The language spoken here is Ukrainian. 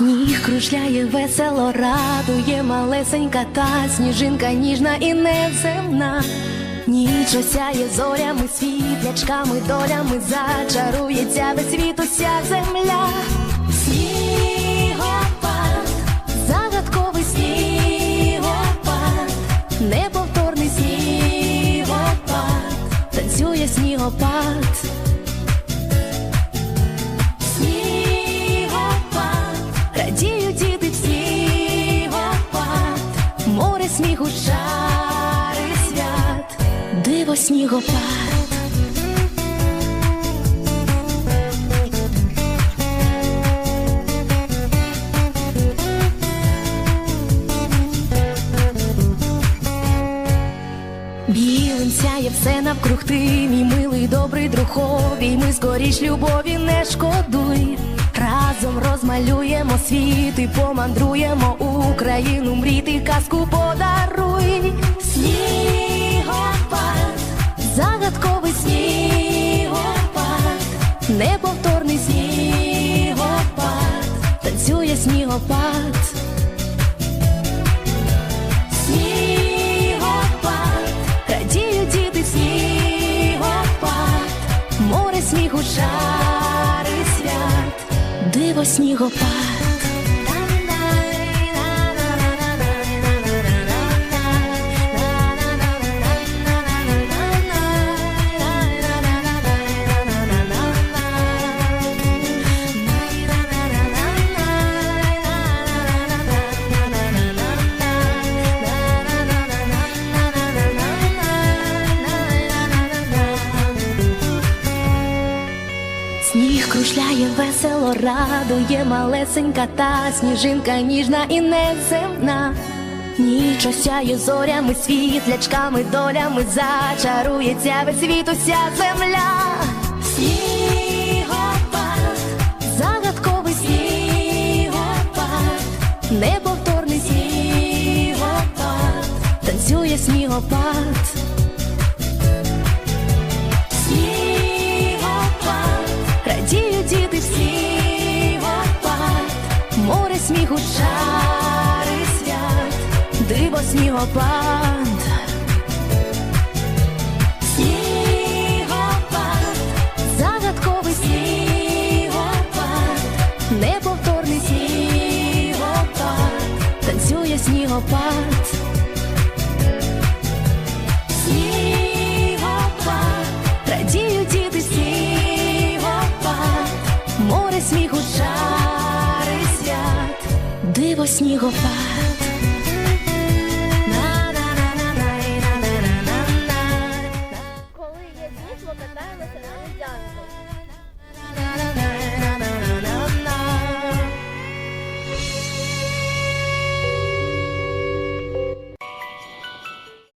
Сніг кружляє весело, радує малесенька та сніжинка ніжна і неземна. Ніч осяє зорями, світлячками, долями зачарується весь світ, уся земля. Снігопад, загадковий снігопад, неповторний снігопад, танцює. Снігопад, шари свят, диво снігопад. Білим сяє все навкруг ти, мій милий, добрий друговій. Ми скоріш любові не шкодуй. Разом розмалюємо світ і помандруємо Україну, мрійти казку подаруй. Снігопад. Снігопад, радіють діти снігопад, море сміху, шари свят, диво снігопад. Кружляє весело, радує малесенька та сніжинка ніжна і неземна. Ніч осяє зорями, світлячками, долями зачарується весь світ, уся земля. Снігопад, загадковий снігопад, неповторний снігопад, танцює снігопад. Диво снігопад. Снігопад, загадковий снігопад, неповторний снігопад, танцює снігопад. Снігопад, радіють діти. Снігопад, море сміху, шари свят, диво снігопад.